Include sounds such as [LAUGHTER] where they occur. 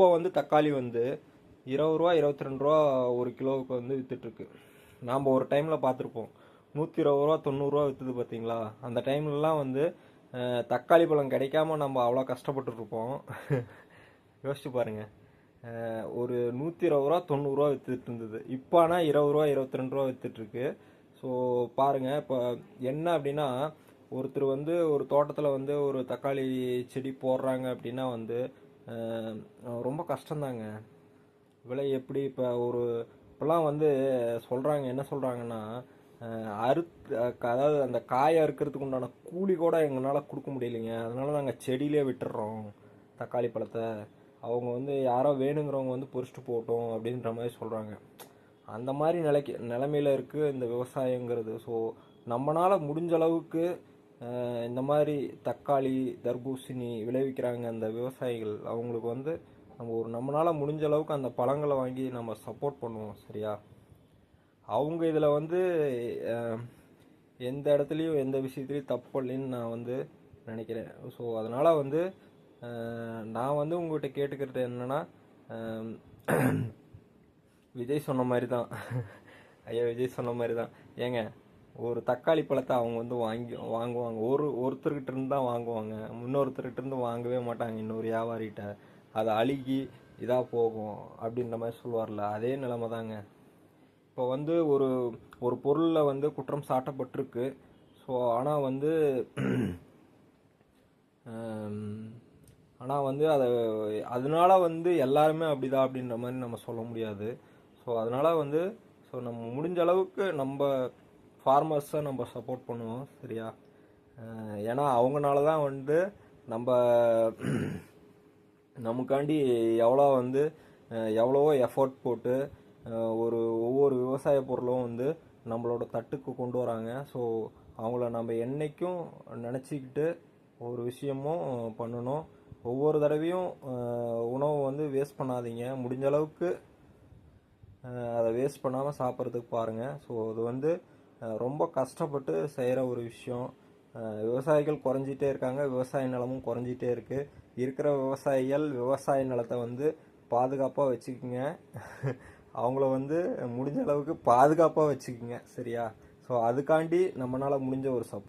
இப்போ வந்து தக்காளி வந்து இருபது ரூபா இருபத்தி ரெண்டு ரூபா ஒரு கிலோவுக்கு வந்து விற்றுட்ருக்கு நாம் ஒரு டைமில் பார்த்துருப்போம். நூற்றி இருபது ரூபா தொண்ணூறுரூவா விற்றுது பார்த்தீங்களா? அந்த டைம்லலாம் வந்து தக்காளி பழம் கிடைக்காம நம்ம அவ்வளோ கஷ்டப்பட்டுருப்போம் [LAUGHS] யோசிச்சு பாருங்கள் ஒரு நூற்றி இருபது ரூபா தொண்ணூறுரூவா விற்றுட்டு இருந்தது இப்போ ஆனால் இருபது ரூபா இருபத்தி ரெண்டு ரூபா விற்றுட்ருக்கு ஸோ பாருங்கள் இப்போ என்ன அப்படின்னா ஒருத்தர் வந்து ஒரு தோட்டத்தில் வந்து ஒரு தக்காளி செடி போடுறாங்க அப்படின்னா வந்து ரொம்ப கஷ்டந்தாங்க விலை எப்படி இப்போ ஒரு இப்போலாம் வந்து சொல்கிறாங்க என்ன சொல்கிறாங்கன்னா அறுத்து அதாவது அந்த காயை அறுக்கிறதுக்கு உண்டான கூலி கூட எங்களால் கொடுக்க முடியலைங்க. அதனால நாங்கள் செடியிலே விட்டுடுறோம் தக்காளி பழத்தை. அவங்க வந்து யாரோ வேணுங்கிறவங்க வந்து பொறிச்சிட்டு போட்டோம் அப்படின்ற மாதிரி சொல்கிறாங்க அந்த மாதிரி நிலைக்கு நிலமையில இருக்குது இந்த விவசாயங்கிறது. ஸோ நம்மளால் முடிஞ்ச அளவுக்கு இந்த மாதிரி தக்காளி தர்பூசணி விளைவிக்கிறாங்க அந்த விவசாயிகள். அவங்களுக்கு வந்து நம்ம ஒரு நம்மளால் முடிஞ்ச அளவுக்கு அந்த பழங்களை வாங்கி நம்ம சப்போர்ட் பண்ணுவோம் சரியா? அவங்க இதில் வந்து எந்த இடத்துலையும் எந்த விஷயத்துலையும் தப்பு இல்லைன்னு நான் வந்து நினைக்கிறேன். ஸோ அதனால் வந்து நான் வந்து உங்கள்கிட்ட கேட்டுக்கிறது என்னென்னா விஜய் சொன்ன மாதிரி தான் ஐயா விஜய் சொன்ன மாதிரி தான் ஏங்க ஒரு தக்காளி பழத்தை அவங்க வந்து வாங்கி வாங்குவாங்க. ஒரு ஒருத்தர்கிட்ட இருந்து தான் வாங்குவாங்க. இன்னொருத்தர்கிட்ட இருந்து வாங்கவே மாட்டாங்க. இன்னொரு வியாபாரிகிட்ட. அது அழுகி இதாக போகும் அப்படின்ற மாதிரி சொல்லுவார்ல. அதே நிலமை தாங்க. இப்போ வந்து ஒரு ஒரு பொருளில் வந்து குற்றம் சாட்டப்பட்டிருக்கு. ஸோ ஆனால் வந்து ஆனால் வந்து அதை அதனால வந்து எல்லாருமே அப்படிதான் அப்படின்ற மாதிரி நம்ம சொல்ல முடியாது. ஸோ அதனால் வந்து ஸோ நம்ம முடிஞ்ச அளவுக்கு நம்ம ஃபார்மர்ஸை நம்ம சப்போர்ட் பண்ணுவோம் சரியா? ஏன்னா அவங்கனால தான் வந்து நம்ம [CLEARS THROAT] நமக்காண்டி எவ்வளோ வந்து எவ்வளவோ எஃபோர்ட் போட்டு ஒரு ஒவ்வொரு விவசாய பொருளும் வந்து நம்மளோட தட்டுக்கு கொண்டு வராங்க. ஸோ அவங்கள நம்ம என்றைக்கும் நினச்சிக்கிட்டு ஒரு விஷயமும் பண்ணணும். ஒவ்வொரு தடவையும் உணவு வந்து வேஸ்ட் பண்ணாதீங்க. முடிஞ்ச அளவுக்கு அதை வேஸ்ட் பண்ணாமல் சாப்பிட்றதுக்கு பாருங்கள் ஸோ அது வந்து ரொம்ப கஷ்டப்பட்டு செய்கிற ஒரு விஷயம். விவசாயிகள் குறைஞ்சிட்டே இருக்காங்க. விவசாய நிலமும் குறைஞ்சிட்டே இருக்குது இருக்கிற விவசாயிகள் விவசாய நிலத்தை வந்து பாதுகாப்பாக வச்சுக்கோங்க. அவங்கள வந்து முடிஞ்ச அளவுக்கு பாதுகாப்பாக வச்சுக்கோங்க. சரியா? ஸோ அதுக்காண்டி நம்மளால் முடிஞ்ச ஒரு சப்போர்ட்